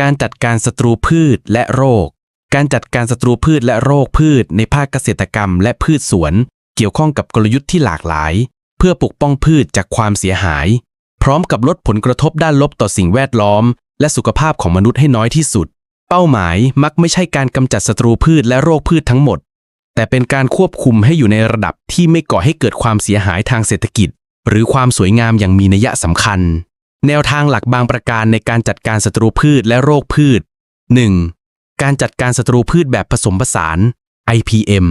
การจัดการศัตรูพืชและโรค การจัดการศัตรูพืชและโรคพืชในภาคเกษตรกรรมและพืชสวน เกี่ยวข้องกับกลยุทธ์ที่หลากหลาย เพื่อปกป้องพืชจากความเสียหาย พร้อมกับลดผลกระทบด้านลบต่อสิ่งแวดล้อม และสุขภาพของมนุษย์ให้น้อยที่สุด เป้าหมายมักไม่ใช่การกำจัดศัตรูพืชและโรคพืชทั้งหมด แต่เป็นการควบคุมให้อยู่ในระดับที่ไม่ก่อให้เกิดความเสียหายทางเศรษฐกิจ หรือความสวยงามอย่างมีนัยสำคัญ แนวทางหลักบางประการในการจัดการศัตรูพืชและโรคพืช 1. การจัดการศัตรูพืชแบบผสมผสาน IPM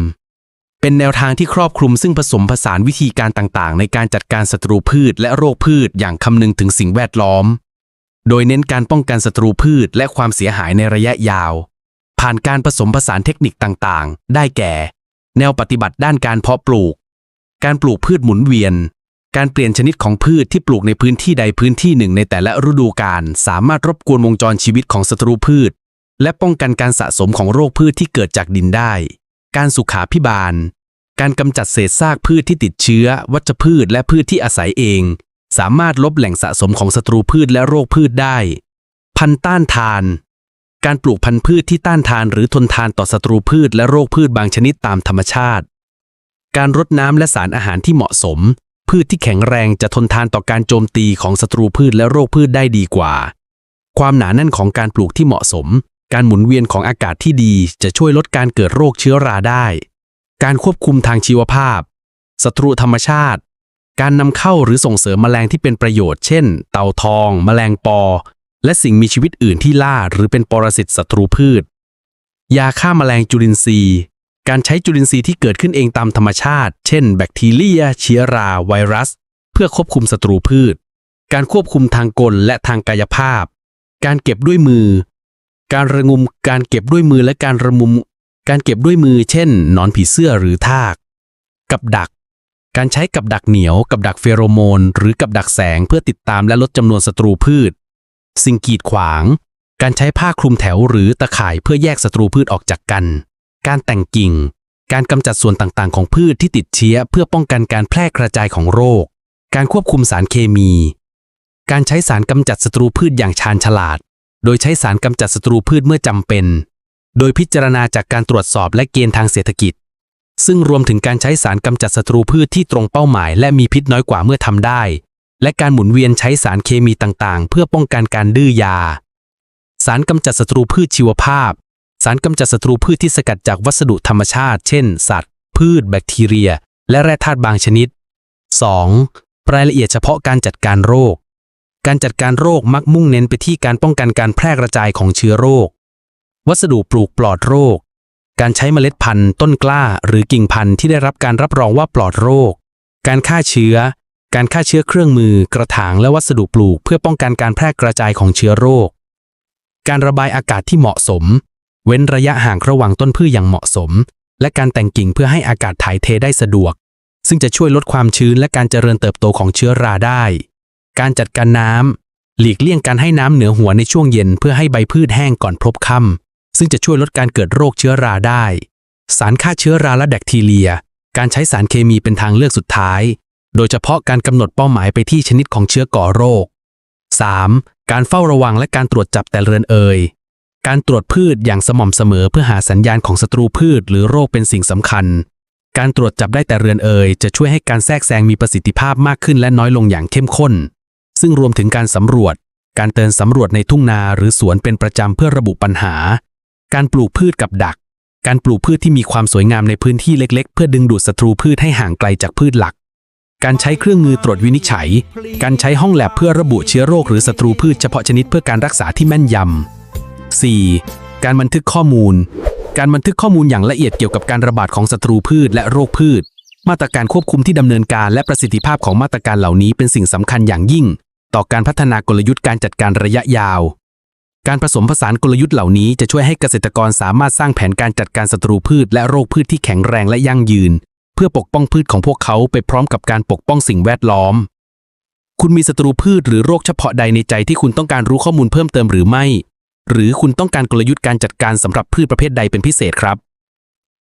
เป็นแนวทางที่ครอบคลุมซึ่งผสมผสานวิธีการต่างๆ ในการจัดการศัตรูพืชและโรคพืชอย่างคำนึงถึงสิ่งแวดล้อม โดยเน้นการป้องกันศัตรูพืชและความเสียหายในระยะยาว ผ่านการผสมผสานเทคนิคต่างๆ ได้แก่ แนวปฏิบัติด้านการเพาะปลูก การปลูกพืชหมุนเวียน การเปลี่ยนชนิดของพืชที่ปลูกในพื้นที่ใดพื้นที่หนึ่งในแต่ละฤดูกาลสามารถรบกวนวงจรชีวิตของศัตรูพืช และป้องกันการสะสมของโรคพืชที่เกิดจากดินได้ การสุขาพิบาล การกำจัดเศษซากพืชที่ติดเชื้อ วัชพืชและพืชที่อาศัยเอง สามารถลบแหล่งสะสมของศัตรูพืชและโรคพืชได้ พันต้านทาน การปลูกพันธุ์พืชที่ต้านทานหรือทนทานต่อศัตรูพืชและโรคพืชบางชนิดตามธรรมชาติ การรดน้ำและสารอาหารที่เหมาะสม พืชที่แข็งแรงจะทนทานต่อการโจมตีของศัตรูพืชและโรคพืชได้ดีกว่า ความหนาแน่นของการปลูกที่เหมาะสม การหมุนเวียนของอากาศที่ดีจะช่วยลดการเกิดโรคเชื้อราได้ การควบคุมทางชีวภาพ ศัตรูธรรมชาติ การนำเข้าหรือส่งเสริมแมลงที่เป็นประโยชน์ เช่น เต่าทอง แมลงปอ และสิ่งมีชีวิตอื่นที่ล่าหรือเป็นปรสิตศัตรูพืช ยาฆ่าแมลงจุลินทรีย์ การใช้จุลินทรีย์ที่เกิดขึ้นเองตามธรรมชาติ เช่น แบคทีเรีย เชื้อรา ไวรัส เพื่อควบคุมศัตรูพืช การควบคุมทางกลและทางกายภาพ การเก็บด้วยมือ การระงุม การเก็บด้วยมือและการระมุม การเก็บด้วยมือ เช่น หนอนผีเสื้อหรือทาก กับดัก การใช้กับดักเหนียว กับดักเฟโรโมน หรือกับดักแสงเพื่อติดตามและลดจำนวนศัตรูพืช สิ่งกีดขวาง การใช้ผ้าคลุมแถวหรือตะข่ายเพื่อแยกศัตรูพืชออกจากกัน การแต่งกิ่ง การกำจัดส่วนต่างๆ ของพืชที่ติดเชื้อเพื่อป้องกันการแพร่กระจายของโรค การควบคุมสารเคมี การใช้สารกำจัดศัตรูพืชอย่างชาญฉลาด โดยใช้สารกำจัดศัตรูพืชเมื่อจำเป็น โดยพิจารณาจากการตรวจสอบและเกณฑ์ทางเศรษฐกิจ ซึ่งรวมถึงการใช้สารกำจัดศัตรูพืชที่ตรงเป้าหมาย และมีพิษน้อยกว่าเมื่อทำได้ และการหมุนเวียนใช้สารเคมีต่างๆ เพื่อป้องกันการดื้อยา สารกำจัดศัตรูพืชชีวภาพ สารกำจัดศัตรูพืชที่สกัดจากวัสดุธรรมชาติ เช่น สัตว์ พืช แบคทีเรีย และแร่ธาตุบางชนิด 2. รายละเอียดเฉพาะการจัดการโรค การจัดการโรคมักมุ่งเน้นไปที่การป้องกันการแพร่กระจายของเชื้อโรค วัสดุปลูกปลอดโรค การใช้เมล็ดพันธุ์ ต้นกล้า หรือกิ่งพันธุ์ที่ได้รับการรับรองว่าปลอดโรค การฆ่าเชื้อ การฆ่าเชื้อเครื่องมือ กระถางและวัสดุปลูก เพื่อป้องกันการแพร่กระจายของเชื้อโรค การระบายอากาศที่เหมาะสม เว้นระยะห่างระหว่างต้นพืชอย่างเหมาะสม และการแต่งกิ่งเพื่อให้อากาศถ่ายเทได้สะดวก ซึ่งจะช่วยลดความชื้นและการเจริญเติบโตของเชื้อราได้ การจัดการน้ำหลีกเลี่ยงการให้น้ำเหนือหัวในช่วงเย็นเพื่อให้ใบพืชแห้งก่อนพบค่ำซึ่งจะช่วยลดการเกิดโรคเชื้อราได้ สารฆ่าเชื้อราและแบคทีเรีย การใช้สารเคมีเป็นทางเลือกสุดท้าย โดยเฉพาะการกำหนดเป้าหมายไปที่ชนิดของเชื้อก่อโรค 3. การเฝ้าระวังและการตรวจจับแต่เรือนเอย การตรวจพืชอย่างสม่ำเสมอเพื่อหาสัญญาณของศัตรูพืชหรือโรคเป็นสิ่งสำคัญ การตรวจจับได้แต่เรือนเอ่ยจะช่วยให้การแทรกแซงมีประสิทธิภาพมากขึ้นและน้อยลงอย่างเข้มข้น ซึ่งรวมถึงการสำรวจ การเดินสำรวจในทุ่งนาหรือสวนเป็นประจำเพื่อระบุปัญหา การปลูกพืชกับดัก การปลูกพืชที่มีความสวยงามในพื้นที่เล็ก ๆ เพื่อดึงดูดศัตรูพืชให้ห่างไกลจากพืชหลักการใช้เครื่องมือตรวจวินิจฉัย การใช้ห้องแลบเพื่อระบุเชื้อโรคหรือศัตรูพืชเฉพาะชนิดเพื่อการรักษาที่แม่นยำ 4. การบันทึกข้อมูล การบันทึกข้อมูลอย่างละเอียดเกี่ยวกับการระบาดของศัตรูพืชและโรคพืช มาตรการควบคุมที่ดำเนินการและประสิทธิภาพของมาตรการเหล่านี้เป็นสิ่งสำคัญอย่างยิ่ง ต่อการพัฒนากลยุทธ์การจัดการระยะยาว การผสมผสานกลยุทธ์เหล่านี้จะช่วยให้เกษตรกรสามารถสร้างแผนการจัดการศัตรูพืชและโรคพืชที่แข็งแรงและยั่งยืน เพื่อปกป้องพืชของพวกเขาไปพร้อมกับการปกป้องสิ่งแวดล้อม คุณมีศัตรูพืชหรือโรคเฉพาะใดในใจที่คุณต้องการรู้ข้อมูลเพิ่มเติมหรือไม่ หรือคุณต้องการกลยุทธ์การจัดการสำหรับพืชประเภทใดเป็นพิเศษครับ